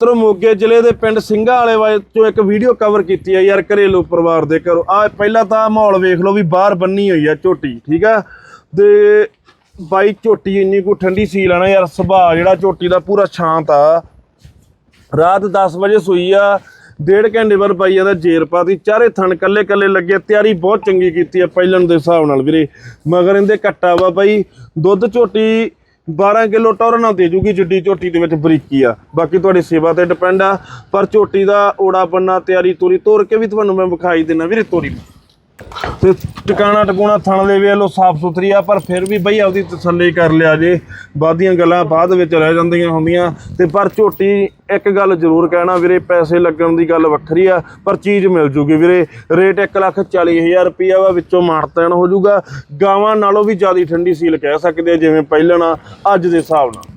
ਤਰ ਮੋਗੇ ਜ਼ਿਲ੍ਹੇ ਦੇ ਪਿੰਡ ਸਿੰਘਾਂ ਵਾਲੇ ਵਾਲੇ ਚੋਂ ਇੱਕ ਵੀਡੀਓ ਕਵਰ ਕੀਤੀ ਆ ਯਾਰ ਘਰੇਲੂ ਪਰਿਵਾਰ ਦੇ ਘਰੋਂ। ਆ ਪਹਿਲਾਂ ਤਾਂ ਮਾਹੌਲ ਵੇਖ ਲਓ ਵੀ ਬਾਹਰ ਬੰਨੀ ਹੋਈ ਆ ਝੋਟੀ, ਠੀਕ ਆ? ਤੇ ਬਾਈ ਝੋਟੀ ਇੰਨੀ ਕੋ ਠੰਡੀ ਸੀ ਲੈਣਾ ਯਾਰ, ਸੁਭਾਅ ਜਿਹੜਾ ਝੋਟੀ ਦਾ ਪੂਰਾ ਸ਼ਾਂਤ ਆ। ਰਾਤ 10 ਵਜੇ ਸੋਈ ਆ, ਡੇਢ ਘੰਟੇ ਬਾਅਦ ਪਾਈ ਜਾਂਦਾ ਜੇਰ ਪਾਤੀ, ਚਾਰੇ ਥਣ ਕੱਲੇ ਕੱਲੇ ਲੱਗੇ, ਤਿਆਰੀ ਬਹੁਤ ਚੰਗੀ ਕੀਤੀ ਆ ਪਹਿਲਣ ਦੇ ਹਿਸਾਬ ਨਾਲ ਵੀਰੇ। ਮਗਰ ਇਹਦੇ ਕੱਟਾ ਵਾ ਬਾਈ, ਦੁੱਧ ਝੋਟੀ 12 ਕਿਲੋ ਟੌਰ ਨਾਲ ਦੇ ਜੂਗੀ ਜਿੱਡੀ ਝੋਟੀ ਦੇ ਵਿੱਚ ਬਰੀਕੀ ਆ। ਬਾਕੀ ਤੁਹਾਡੀ ਸੇਵਾ ਤੇ ਡਿਪੈਂਡ ਆ। ਪਰ ਝੋਟੀ ਦਾ ਓੜਾ ਬੰਨਾ ਤਿਆਰੀ ਤੋਰੀ ਤੋਰ ਕੇ ਵੀ ਤੁਹਾਨੂੰ ਮੈਂ ਵਿਖਾਈ ਦਿੰਨਾ ਵੀਰੇ ਤੋਰੀ। ਤੇ ਟਿਕਾਣਾ ਟਕੂਣਾ ਥਣ ਦੇ ਵੇਖ ਲੋ ਸਾਫ਼ ਸੁਥਰੀ ਆ, ਪਰ ਫਿਰ ਵੀ ਬਈ ਆਪਦੀ ਤਸੱਲੀ ਕਰ ਲਿਆ ਜੇ। ਬਾਦੀਆਂ ਗੱਲਾਂ ਬਾਅਦ ਵਿੱਚ ਰਹਿ ਜਾਂਦੀਆਂ ਹੁੰਦੀਆਂ। ਤੇ ਪਰ ਝੋਟੀ, ਇੱਕ ਗੱਲ ਜ਼ਰੂਰ ਕਹਿਣਾ ਵੀਰੇ, ਪੈਸੇ ਲੱਗਣ ਦੀ ਗੱਲ ਵੱਖਰੀ ਆ, ਪਰ ਚੀਜ਼ ਮਿਲ ਜੂਗੀ ਵੀਰੇ। ਰੇਟ 140000 ਰੁਪਈਆ ਵਾ, ਵਿੱਚੋਂ ਮਾਣਤਾਨ ਹੋ ਜਾਊਗਾ ਗਾਵਾਂ ਨਾਲੋਂ ਵੀ ਜ਼ਿਆਦਾ ਠੰਡੀ ਸੀਲ ਕਹਿ ਸਕਦੇ ਆ, ਜਿਵੇਂ ਪਹਿਲਾਂ ਅੱਜ ਦੇ ਹਿਸਾਬ ਨਾਲ।